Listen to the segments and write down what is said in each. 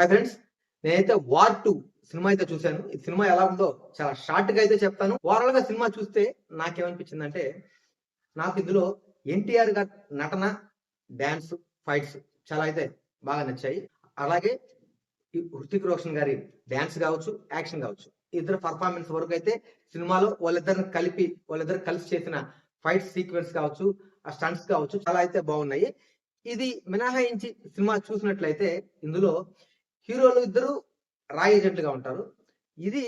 Hi friends నేనైతే war two cinema అయితే చూశాను. ఈ సినిమా ఎలా ఉందో చాలా షార్ట్గా అయితే చెప్తాను. ఓవరాల్గా సినిమా చూస్తే నాకేమనిపించింది అంటే నాకు ఇందులో ఎన్టీఆర్ గారి నటన డాన్స్ ఫైట్స్ చాలా అయితే బాగా నచ్చాయి. అలాగే ఈ హృతిక్ రోషన్ గారి డాన్స్ కావచ్చు యాక్షన్ కావచ్చు. ఇద్దరు పర్ఫార్మెన్స్ వరకు అయితే సినిమాలో వాళ్ళిద్దరిని కలిపి వాళ్ళిద్దరు కలిసి చేసిన ఫైట్ సీక్వెన్స్ కావచ్చు ఆ స్టంట్స్ కావచ్చు చాలా అయితే బాగున్నాయి. ఇది మినహాయించి సినిమా చూసినట్లయితే ఇందులో హీరోలు ఇద్దరు రాయ్ ఏజెంట్లుగా ఉంటారు. ఇది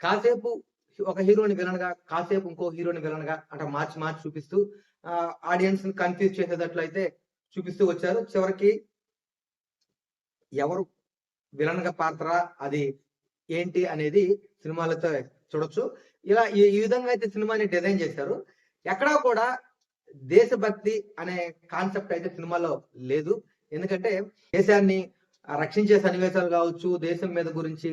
కాసేపు ఒక హీరోని విలన్గా కాసేపు ఇంకో హీరోని విలన్గా అంటే మార్చి మార్చి చూపిస్తూ ఆడియన్స్ని కన్ఫ్యూజ్ చేసేటట్లు అయితే చూపిస్తూ వచ్చారు. చివరికి ఎవరు విలన్గా పాత్ర అది ఏంటి అనేది సినిమాలతో చూడొచ్చు. ఇలా ఈ విధంగా అయితే సినిమాని డిజైన్ చేశారు. ఎక్కడా కూడా దేశభక్తి అనే కాన్సెప్ట్ అయితే సినిమాలో లేదు. ఎందుకంటే దేశాన్ని రక్షించే సన్నివేశాలు కావచ్చు దేశం మీద గురించి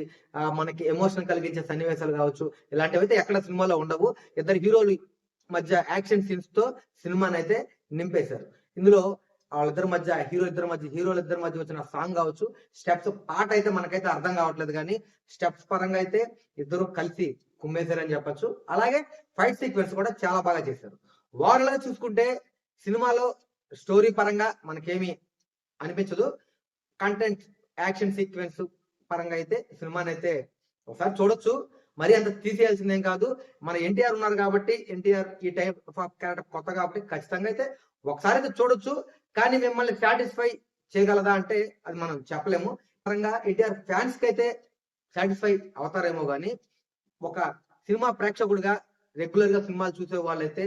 మనకి ఎమోషన్ కలిగించే సన్నివేశాలు కావచ్చు ఇలాంటివి అయితే ఎక్కడ సినిమాలో ఉండవు. ఇద్దరు హీరోలు మధ్య యాక్షన్ సీన్స్తో సినిమాని అయితే నింపేశారు. ఇందులో వాళ్ళిద్దరి మధ్య హీరో ఇద్దరి మధ్య హీరోలు ఇద్దరి మధ్య వచ్చిన సాంగ్ కావచ్చు స్టెప్స్ పాట అయితే మనకైతే అర్థం కావట్లేదు కానీ స్టెప్స్ పరంగా అయితే ఇద్దరు కలిసి కుమ్మేశారని చెప్పొచ్చు. అలాగే ఫైట్ సీక్వెన్స్ కూడా చాలా బాగా చేశారు. ఓవరాల్గా చూసుకుంటే సినిమాలో స్టోరీ పరంగా మనకేమి అనిపించదు. కంటెంట్ యాక్షన్ సీక్వెన్స్ పరంగా అయితే సినిమాని అయితే ఒకసారి చూడొచ్చు. మరి అంత తీసేయాల్సిందేం కాదు. మన ఎన్టీఆర్ ఉన్నారు కాబట్టి ఎన్టీఆర్ ఈ టైప్ ఆఫ్ క్యారెక్టర్ కొత్త కాబట్టి ఖచ్చితంగా అయితే ఒకసారి అయితే చూడొచ్చు. కానీ మిమ్మల్ని సాటిస్ఫై చేయగలదా అంటే అది మనం చెప్పలేము. పరంగా ఎన్టీఆర్ ఫ్యాన్స్కి అయితే సాటిస్ఫై అవుతారేమో కానీ ఒక సినిమా ప్రేక్షకుడిగా రెగ్యులర్గా సినిమాలు చూసే వాళ్ళైతే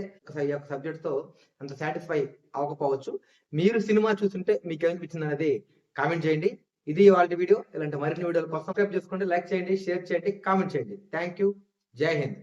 ఈ యొక్క సబ్జెక్ట్తో అంత సాటిస్ఫై అవ్వకపోవచ్చు. మీరు సినిమా చూస్తుంటే మీకు ఏమనిపించింది అనేది కామెంట్ చేయండి. ఇది వాళ్ళ వీడియో. ఇలాంటి మరిన్ని వీడియోలు కోసం సబ్స్క్రైబ్ చేసుకోండి లైక్ చేయండి షేర్ చేయండి కామెంట్ చేయండి. థ్యాంక్ యూ జై హింద్.